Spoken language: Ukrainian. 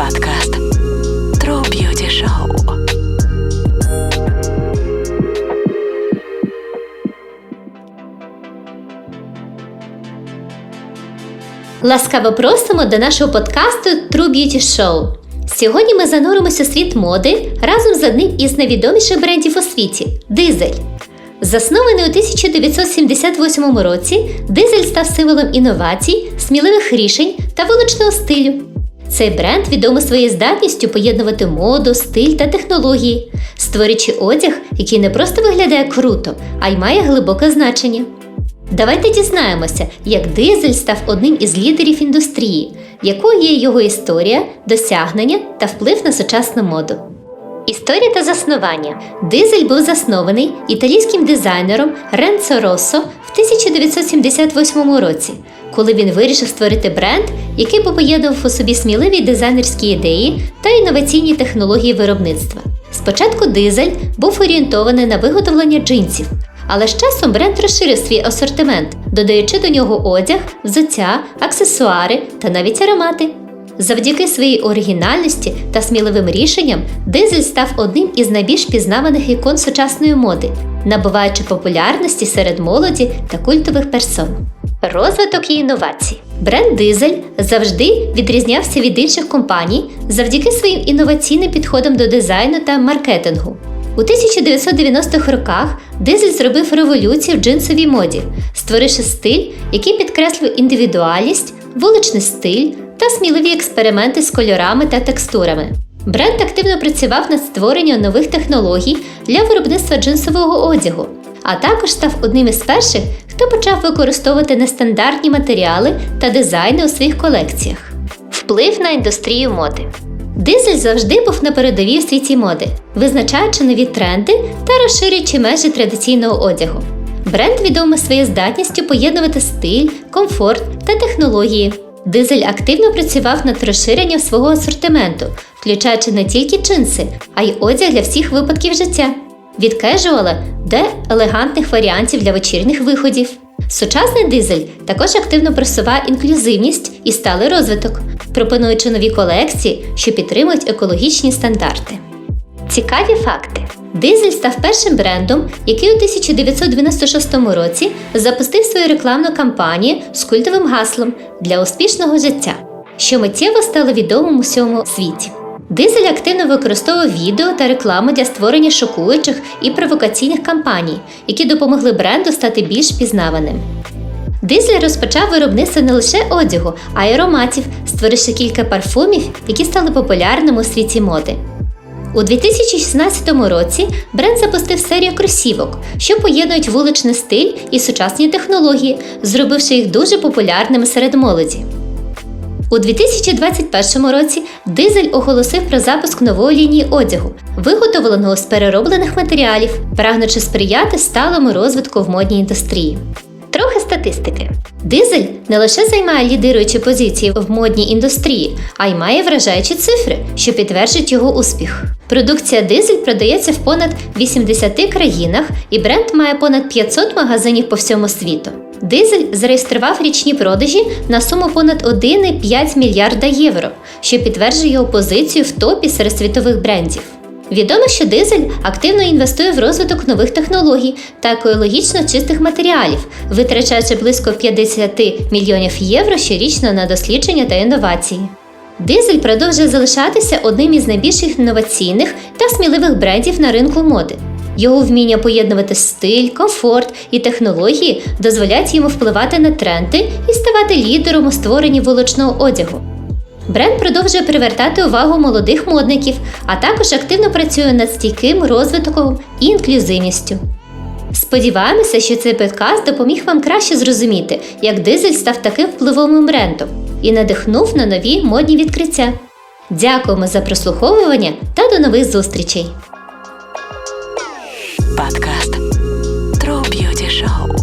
Подкаст True Beauty Show. Ласкаво просимо до нашого подкасту True Beauty Show. Сьогодні ми зануримося у світ моди разом з одним із найвідоміших брендів у світі Дизель. Заснований у 1978 році, дизель став символом інновацій, сміливих рішень та вуличного стилю. Цей бренд відомий своєю здатністю поєднувати моду, стиль та технології, створюючи одяг, який не просто виглядає круто, а й має глибоке значення. Давайте дізнаємося, як дизель став одним із лідерів індустрії, якою є його історія, досягнення та вплив на сучасну моду. Історія та заснування. Дизель був заснований італійським дизайнером Ренцо Россо в 1978 році, коли він вирішив створити бренд, який би поєднував у собі сміливі дизайнерські ідеї та інноваційні технології виробництва. Спочатку дизель був орієнтований на виготовлення джинсів, але з часом бренд розширив свій асортимент, додаючи до нього одяг, взуття, аксесуари та навіть аромати. Завдяки своїй оригінальності та сміливим рішенням дизель став одним із найбільш пізнаваних ікон сучасної моди, набуваючи популярності серед молоді та культових персон. Розвиток і інновацій. Бренд Дизель завжди відрізнявся від інших компаній завдяки своїм інноваційним підходам до дизайну та маркетингу. У 1990-х роках Дизель зробив революцію в джинсовій моді, створивши стиль, який підкреслив індивідуальність, вуличний стиль та сміливі експерименти з кольорами та текстурами. Бренд активно працював над створенням нових технологій для виробництва джинсового одягу, а також став одним із перших, хто почав використовувати нестандартні матеріали та дизайни у своїх колекціях. Вплив на індустрію моди. Дизель завжди був на передовій у світі моди, визначаючи нові тренди та розширюючи межі традиційного одягу. Бренд відомий своєю здатністю поєднувати стиль, комфорт та технології. Дизель активно працював над розширенням свого асортименту, включаючи не тільки джинси, а й одяг для всіх випадків життя. Від кежуала до елегантних варіантів для вечірніх виходів. Сучасний дизель також активно просуває інклюзивність і сталий розвиток, пропонуючи нові колекції, що підтримують екологічні стандарти. Цікаві факти. Дизель став першим брендом, який у 1996 році запустив свою рекламну кампанію з культовим гаслом для успішного життя, що миттєво стало відомим у всьому світі. Дизель активно використовував відео та рекламу для створення шокуючих і провокаційних кампаній, які допомогли бренду стати більш пізнаваним. Дизель розпочав виробництво не лише одягу, а й ароматів, створивши кілька парфумів, які стали популярними у світі моди. У 2016 році бренд запустив серію кросівок, що поєднують вуличний стиль і сучасні технології, зробивши їх дуже популярними серед молоді. У 2021 році Дизель оголосив про запуск нової лінії одягу, виготовленого з перероблених матеріалів, прагнучи сприяти сталому розвитку в модній індустрії. Трохи статистики. Дизель не лише займає лідируючі позиції в модній індустрії, а й має вражаючі цифри, що підтверджують його успіх. Продукція Дизель продається в понад 80 країнах, і бренд має понад 500 магазинів по всьому світу. Дизель зареєстрував річні продажі на суму понад 1,5 мільярда євро, що підтверджує його позицію в топі серед світових брендів. Відомо, що дизель активно інвестує в розвиток нових технологій та екологічно чистих матеріалів, витрачаючи близько 50 мільйонів євро щорічно на дослідження та інновації. Дизель продовжує залишатися одним із найбільших інноваційних та сміливих брендів на ринку моди. Його вміння поєднувати стиль, комфорт і технології дозволяють йому впливати на тренди і ставати лідером у створенні вуличного одягу. Бренд продовжує привертати увагу молодих модників, а також активно працює над стійким розвитком і інклюзивністю. Сподіваємося, що цей подкаст допоміг вам краще зрозуміти, як дизель став таким впливовим брендом і надихнув на нові модні відкриття. Дякуємо за прослуховування та до нових зустрічей! Подкаст Show